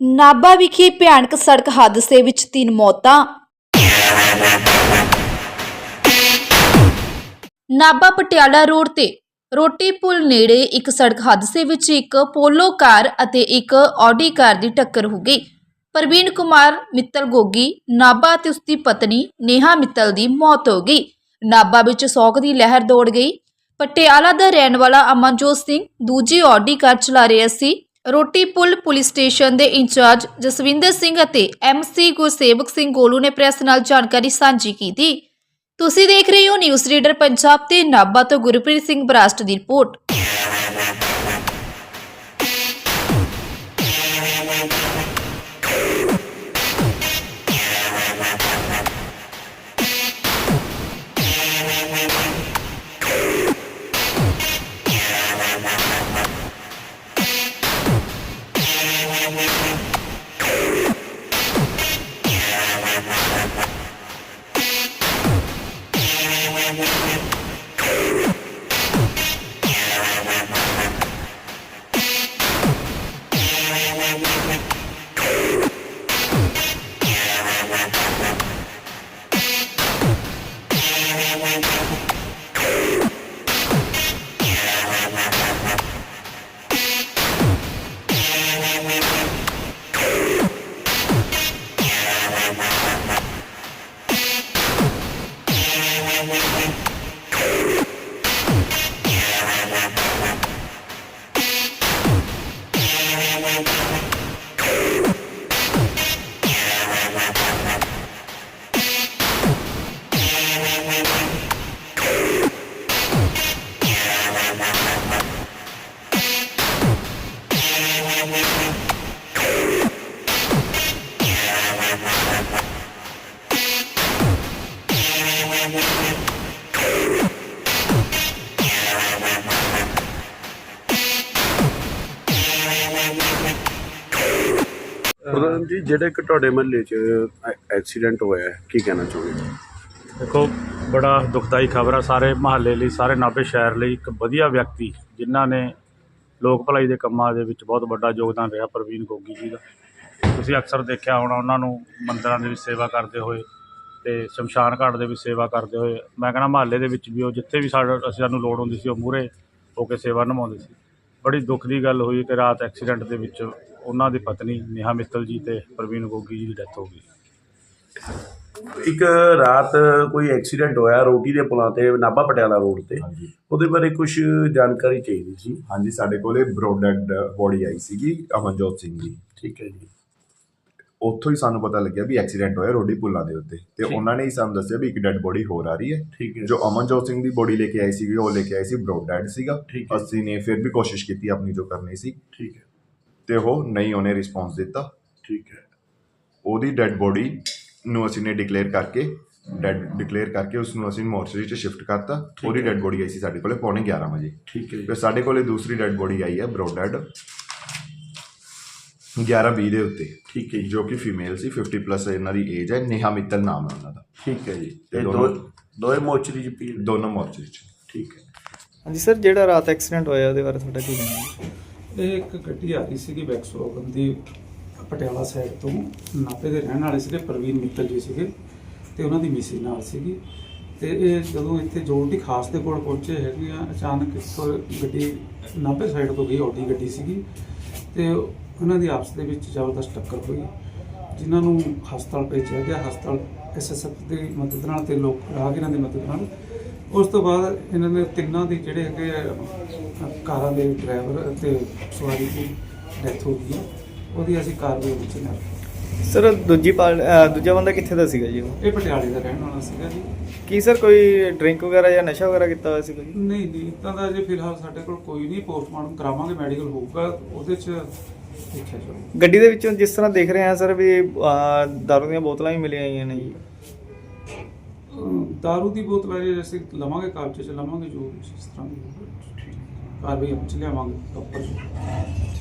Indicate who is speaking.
Speaker 1: ਨਾਭਾ ਵਿਖੇ ਭਿਆਨਕ ਸੜਕ ਹਾਦਸੇ ਵਿੱਚ ਤਿੰਨ ਮੌਤਾਂ। ਨਾਭਾ ਪਟਿਆਲਾ ਰੋਡ ਤੇ ਰੋਟੀ ਪੁਲ ਨੇੜੇ ਇੱਕ ਸੜਕ ਹਾਦਸੇ ਵਿੱਚ ਇੱਕ ਪੋਲੋ ਕਾਰ ਅਤੇ ਇੱਕ ਆਡੀ ਕਾਰ ਦੀ ਟੱਕਰ ਹੋ ਗਈ। ਪ੍ਰਵੀਨ ਕੁਮਾਰ ਮਿੱਤਲ ਗੋਗੀ, ਨਾਭਾ ਤੇ ਉਸਦੀ ਪਤਨੀ ਨੇਹਾ ਮਿੱਤਲ ਦੀ ਮੌਤ ਹੋ ਗਈ। ਨਾਭਾ ਵਿੱਚ ਸੋਗ ਦੀ ਲਹਿਰ ਦੌੜ ਗਈ। ਪਟਿਆਲਾ ਦਾ ਰਹਿਣ ਵਾਲਾ ਅਮਨਜੋਤ ਸਿੰਘ ਦੂਜੀ ਆਡੀ ਕਾਰ ਚਲਾ ਰਿਹਾ ਸੀ। ਰੋਟੀ ਪੁਲ ਪੁਲਿਸ ਸਟੇਸ਼ਨ ਦੇ ਇੰਚਾਰਜ ਜਸਵਿੰਦਰ ਸਿੰਘ ਅਤੇ ਐਮਸੀ ਗੁਰਸੇਵਕ ਸਿੰਘ ਗੋਲੂ ਨੇ ਪ੍ਰੈਸ ਨਾਲ ਜਾਣਕਾਰੀ ਸਾਂਝੀ ਕੀਤੀ। ਤੁਸੀਂ ਦੇਖ ਰਹੇ ਹੋ ਨਿਊਜ਼ ਰੀਡਰ ਪੰਜਾਬ ਤੇ ਨਾਭਾ ਤੋਂ ਗੁਰਪ੍ਰੀਤ ਸਿੰਘ ਬਰਾਸਟ ਦੀ ਰਿਪੋਰਟ।
Speaker 2: ਪ੍ਰਧਾਨ ਜੀ ਜਿਹੜੇ ਕਿ ਤੁਹਾਡੇ ਮਹੱਲੇ 'ਚ ਐਕਸੀਡੈਂਟ ਹੋਇਆ ਹੈ, ਕੀ ਕਹਿਣਾ ਚਾਹੁੰਦੇ ਜੀ
Speaker 3: ਦੇਖੋ ਬੜਾ ਦੁਖਦਾਈ ਖਬਰ ਆ ਸਾਰੇ ਮਹੱਲੇ ਲਈ ਸਾਰੇ ਨਾਭੇ ਸ਼ਹਿਰ ਲਈ। ਇੱਕ ਵਧੀਆ ਵਿਅਕਤੀ ਜਿਨ੍ਹਾਂ ਨੇ ਲੋਕ ਭਲਾਈ ਦੇ ਕੰਮਾਂ ਦੇ ਵਿੱਚ ਬਹੁਤ ਵੱਡਾ ਯੋਗਦਾਨ ਰਿਹਾ ਪ੍ਰਵੀਨ ਗੋਗੀ ਜੀ ਦਾ। ਤੁਸੀਂ ਅਕਸਰ ਦੇਖਿਆ ਹੋਣਾ ਉਹਨਾਂ ਨੂੰ ਮੰਦਰਾਂ ਦੇ ਵਿੱਚ ਸੇਵਾ ਕਰਦੇ ਹੋਏ ਤੇ ਸ਼ਮਸ਼ਾਨ ਘਾਟ ਦੇ ਵਿੱਚ ਸੇਵਾ ਕਰਦੇ ਹੋਏ ਮੈਂ ਕਹਿੰਦਾ ਮਹੱਲੇ ਦੇ ਵਿੱਚ ਵੀ ਉਹ ਜਿੱਥੇ ਵੀ ਸਾਡਾ ਅਸੀਂ ਸਾਨੂੰ ਲੋੜ ਹੁੰਦੀ ਸੀ ਉਹ ਮੂਹਰੇ ਹੋ ਕੇ ਸੇਵਾ ਨਿਭਾਉਂਦੇ ਸੀ। ਬੜੀ ਦੁੱਖ ਦੀ ਗੱਲ ਹੋਈ ਕਿ ਰਾਤ ਐਕਸੀਡੈਂਟ ਦੇ ਵਿੱਚ ਉਹਨਾਂ ਦੀ ਪਤਨੀ ਨੇਹਾ ਮਿੱਤਲ ਜੀ ਤੇ ਪ੍ਰਵੀਨ ਗੋਗੀ ਜੀ ਦੀ ਡੈਥ ਹੋ ਗਈ।
Speaker 2: ਇੱਕ ਰਾਤ ਕੋਈ ਐਕਸੀਡੈਂਟ ਹੋਇਆ ਰੋਟੀ ਦੇ ਪੁਲਾਂ ਤੇ ਨਾਭਾ ਪਟਿਆਲਾ ਰੋਡ ਤੇ।
Speaker 4: ਹਾਂਜੀ।
Speaker 2: ਉਹਦੇ ਬਾਰੇ ਕੁਝ ਜਾਣਕਾਰੀ ਚਾਹੀਦੀ ਸੀ?
Speaker 4: ਹਾਂਜੀ ਸਾਡੇ ਕੋਲੇ ਬਰੋਡਡ ਬੋਡੀ ਆਈ ਸੀਗੀ ਅਮਨਜੋਤ ਸਿੰਘ ਦੀ
Speaker 2: ਠੀਕ ਹੈ ਜੀ।
Speaker 4: ਉੱਥੋਂ ਹੀ ਸਾਨੂੰ ਪਤਾ ਲੱਗਿਆ ਵੀ ਐਕਸੀਡੈਂਟ ਹੋਇਆ ਰੋਡੀ ਪੁੱਲਾਂ ਦੇ ਉੱਤੇ। ਤੇ। ਉਹਨਾਂ ਨੇ ਹੀ ਸਾਨੂੰ ਦੱਸਿਆ ਵੀ ਇੱਕ ਡੈੱਡ ਬੋਡੀ ਹੋਰ ਆ ਰਹੀ ਹੈ। ਜੋ ਅਮਨਜੋਤ ਸਿੰਘ ਦੀ ਬੋਡੀ ਲੈ ਕੇ ਆਈ ਸੀਗੀ ਉਹ ਲੈ ਕੇ ਆਈ ਸੀ ਬਰੋਡਡ ਸੀਗਾ।
Speaker 2: ਠੀਕ ਹੈ।
Speaker 4: ਅਸੀਂ ਨੇ ਫਿਰ ਵੀ ਕੋਸ਼ਿਸ਼ ਕੀਤੀ ਆਪਣੀ ਜੋ ਕਰਨੀ ਸੀ।
Speaker 2: ਠੀਕ ਹੈ।
Speaker 4: ਤੇ ਉਹ ਨਹੀਂ ਉਹਨੇ ਰਿਸਪੌਂਸ ਦਿੱਤਾ।
Speaker 2: ਠੀਕ ਹੈ।
Speaker 4: ਉਹਦੀ ਡੈੱਡ ਬੋਡੀ ਨੂੰ ਅਸੀਂ ਨੇ ਡਿਕਲੇਅਰ ਕਰਕੇ ਡੈਡ ਡਿਕਲੇਅਰ ਕਰਕੇ ਉਸ ਨੂੰ ਅਸੀਂ ਮੋਰਚਰੀ 'ਚ ਸ਼ਿਫਟ ਕਰਤਾ। ਉਹਦੀ। ਡੈੱਡ ਬੋਡੀ ਆਈ ਸੀ ਸਾਡੇ ਕੋਲੇ ਪੌਣੇ 11 ਵਜੇ।
Speaker 2: ਠੀਕ ਹੈ
Speaker 4: ਫਿਰ ਸਾਡੇ ਕੋਲੇ ਦੂਸਰੀ ਡੈਡ ਬੋਡੀ ਆਈ ਹੈ ਬਰੋਡਡ 11 20 ਦੇ ਉੱਤੇ।
Speaker 2: ਠੀਕ ਹੈ ਜੀ
Speaker 4: ਜੋ ਕਿ ਫੀਮੇਲ ਸੀ 50 ਪਲੱਸ ਇਹਨਾਂ ਦੀ ਏਜ ਹੈ ਨੇਹਾ ਮਿੱਤਲ ਨਾਮ ਹੈ ਉਹਨਾਂ ਦਾ।
Speaker 2: ਠੀਕ ਹੈ ਜੀ
Speaker 4: ਤੇ
Speaker 2: ਇਹ ਦੋ ਦੋਏ ਮੋਚਰੀ ਜੀ ਪੀ
Speaker 4: ਦੋਨੋਂ ਮੋਰਚੇ 'ਚ।
Speaker 2: ਠੀਕ ਹੈ।
Speaker 5: ਹਾਂਜੀ ਸਰ ਜਿਹੜਾ ਰਾਤ ਐਕਸੀਡੈਂਟ ਹੋਇਆ ਉਹਦੇ ਬਾਰੇ ਤੁਹਾਡਾ ਕੀ ਕਹਿਣਾ ਹੈ?
Speaker 6: ਇਹ ਇੱਕ ਗੱਡੀ ਆ ਰਹੀ ਸੀਗੀ ਵੈਕਸਵੋਗਨ ਦੀ ਪਟਿਆਲਾ ਸਾਈਡ ਤੋਂ। ਨਾਪੇ ਦੇ ਰਹਿਣ ਵਾਲੇ ਸੀਗੇ ਪ੍ਰਵੀਨ ਮਿੱਤਲ ਜੀ ਸੀਗੇ ਤੇ ਉਹਨਾਂ ਦੀ ਮਿਸੀ ਨਾਲ ਸੀਗੀ। ਤੇ ਇਹ ਜਦੋਂ ਇੱਥੇ ਜੋਲਟੀ ਖਾਸ ਦੇ ਕੋਲ ਪਹੁੰਚੇ ਹੈਗੇ ਆ ਅਚਾਨਕ ਇੱਕ ਗੱਡੀ ਨਾਪੇ ਸਾਈਡ ਤੋਂ ਗਈ ਆਡੀ ਗੱਡੀ ਸੀਗੀ। ਤੇ ਉਹਨਾਂ ਦੀ ਆਪਸ ਦੇ ਵਿੱਚ ਜ਼ਬਰਦਸਤ ਟੱਕਰ ਹੋਈ, ਜਿਨ੍ਹਾਂ ਨੂੰ ਹਸਪਤਾਲ ਭੇਜਿਆ ਗਿਆ ਹਸਪਤਾਲ ਐਸਐਸਐਫ ਦੀ ਮਦਦ ਨਾਲ ਤੇ ਲੋਕ ਰਾਹਗੀਰਾਂ ਦੀ ਮਦਦ ਨਾਲ ਉਸ ਤੋਂ ਬਾਅਦ ਇਹਨਾਂ ਨੇ ਤਿੰਨਾਂ ਦੇ ਜਿਹੜੇ ਹੈਗੇ ਕਾਰਾਂ ਦੇ ਡਰਾਈਵਰ ਅਤੇ ਸਵਾਰੀ ਦੀ ਡੈਥ ਹੋ ਗਈ ਹੈ। ਉਹਦੀ ਅਸੀਂ ਕਾਰਵਾਈ ਵਿੱਚ ਨਾਲ
Speaker 5: ਸਰ ਦੂਜੀ ਅਹ ਦੂਜਾ ਬੰਦਾ ਕਿੱਥੇ ਦਾ ਸੀਗਾ ਜੀ ਉਹ?
Speaker 6: ਇਹ ਪਟਿਆਲੇ ਦਾ ਰਹਿਣ ਵਾਲਾ ਸੀਗਾ ਜੀ।
Speaker 5: ਕੀ ਸਰ ਕੋਈ ਡਰਿੰਕ ਵਗੈਰਾ ਜਾਂ ਨਸ਼ਾ ਵਗੈਰਾ ਕੀਤਾ ਹੋਇਆ ਸੀਗਾ ਜੀ?
Speaker 6: ਨਹੀਂ ਨਹੀਂ ਤਾਂ ਦਾ ਜੇ ਫਿਲਹਾਲ ਸਾਡੇ ਕੋਲ ਕੋਈ ਨਹੀਂ ਪੋਸਟਮਾਰਟਮ ਕਰਾਵਾਂਗੇ ਮੈਡੀਕਲ ਹੋਊਗਾ ਉਹਦੇ ਚ ਦੇਖਿਆ ਜਾਊਗਾ
Speaker 5: ਗੱਡੀ ਦੇ ਵਿੱਚੋਂ ਜਿਸ ਤਰ੍ਹਾਂ ਦੇਖ ਰਹੇ ਹਾਂ ਸਰ ਵੀ ਅਹ, ਦਾਰੂ ਦੀਆਂ ਬੋਤਲਾਂ ਵੀ ਮਿਲੀਆਂ ਆਈਆਂ ਨੇ ਜੀ।
Speaker 6: ਅਮ ਦਾਰੂ ਦੀ ਬੋਤਲ ਜੇ ਅਸੀਂ ਲਵਾਂਗੇ ਕਾਬਜੇ ਚ ਲਵਾਂਗੇ ਜੋ ਜਿਸ ਤਰ੍ਹਾਂ ਦੀ ਹੋਊਗਾ ਕਾਰਵਾਈ ਅਮਲ ਚ ਲਿਆਵਾਂਗੇ ਪ੍ਰੋਪਰ